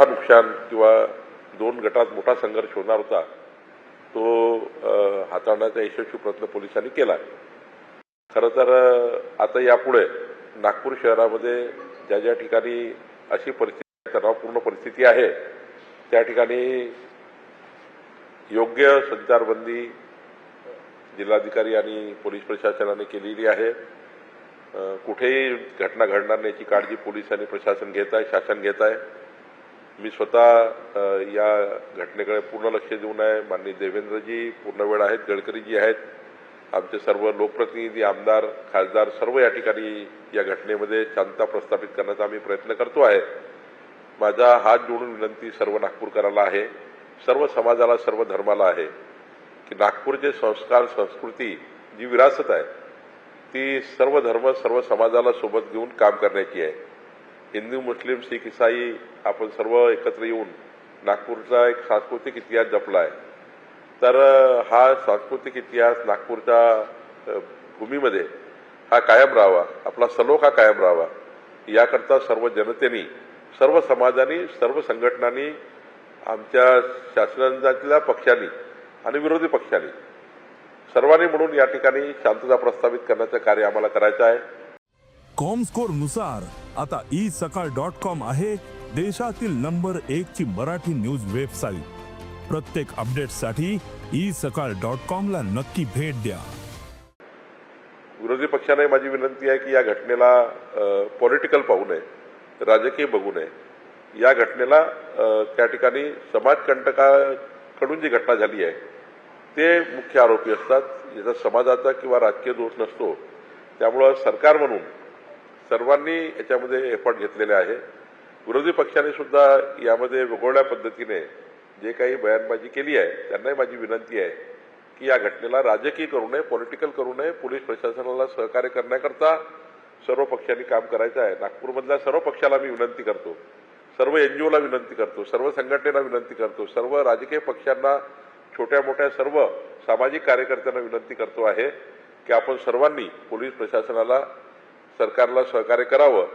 मोठा नुकसान किंवा दोन गटात मोठा संघर्ष होणार होता तो हाताळण्याचा यशस्वी प्रयत्न पोलिसांनी केला खरं तर आता यापुढे नागपूर शहरामध्ये ज्या ज्या ठिकाणी अशी परिस्थिती तणावपूर्ण परिस्थिती आहे त्या ठिकाणी योग्य संचारबंदी जिल्हाधिकारी आणि पोलीस प्रशासनाने केलेली आहे. कुठेही घटना घडणार नाही याची काळजी पोलीस आणि प्रशासन घेत आहे शासन घेत आहे. मी स्वतः या घटनेकडे पूर्ण लक्ष देऊन आहे माननीय देवेंद्रजी पूर्ण वेळ आहेत. गडकरीजी आहेत. आमचे सर्व लोकप्रतिनिधी आमदार खासदार सर्व या ठिकाणी या घटनेमध्ये शांतता प्रस्थापित करण्याचा आम्ही प्रयत्न करतो आहे. माझा हात जोडून विनंती सर्व नागपूरकराला आहे. सर्व समाजाला सर्व धर्माला आहे की नागपूरचे संस्कार संस्कृती जी विरासत आहे ती सर्व धर्म सर्व समाजाला सोबत घेऊन काम करण्याची आहे. हिंदू मुस्लिम शीख इसाई आपण सर्व एकत्र येऊन नागपूरचा एक सांस्कृतिक इतिहास जपला आहे तर हा सांस्कृतिक इतिहास नागपूरच्या भूमीमध्ये हा कायम राहावा आपला सलोख हा कायम राहावा. याकरता सर्व जनतेनी सर्व समाजानी सर्व संघटनांनी आमच्या शासनातल्या पक्षांनी आणि विरोधी पक्षांनी सर्वांनी म्हणून या ठिकाणी शांतता प्रस्थापित करण्याचं कार्य आम्हाला करायचं आहे. कॉमस्कोरनुसार आता ई सकाळ डॉट कॉम आहे देशातील नंबर एक ची मराठी न्यूज वेबसाईट प्रत्येक अपडेटसाठी ई सकाळ डॉट कॉम ला नक्की भेट द्या. विरोधी पक्षाने माझी विनंती आहे की या घटनेला पॉलिटिकल पाहू नये राजकीय बघू नये. या घटनेला त्या ठिकाणी समाजकंटकाकडून जी घटना झाली आहे ते मुख्य आरोपी असतात. याचा समाजाचा किंवा राजकीय दोष नसतो त्यामुळं सरकार म्हणून सर्वांनी याच्यामध्ये एफर्ट घेतलेले आहे. विरोधी पक्षाने सुद्धा यामध्ये वेगवेगळ्या पद्धतीने जे काही बयानबाजी केली आहे त्यांनाही माझी विनंती आहे की या घटनेला राजकीय करू नये पॉलिटिकल करू नये. पोलीस प्रशासनाला सहकार्य करण्याकरता सर्व पक्षांनी काम करायचं आहे. नागपूरमधल्या सर्व पक्षाला मी विनंती करतो. सर्व एनजीओला विनंती करतो. सर्व संघटनेला विनंती करतो. सर्व राजकीय पक्षांना छोट्या मोठ्या सर्व सामाजिक कार्यकर्त्यांना विनंती करतो आहे की आपण सर्वांनी पोलीस प्रशासनाला सरकारला सहकार्य करावं.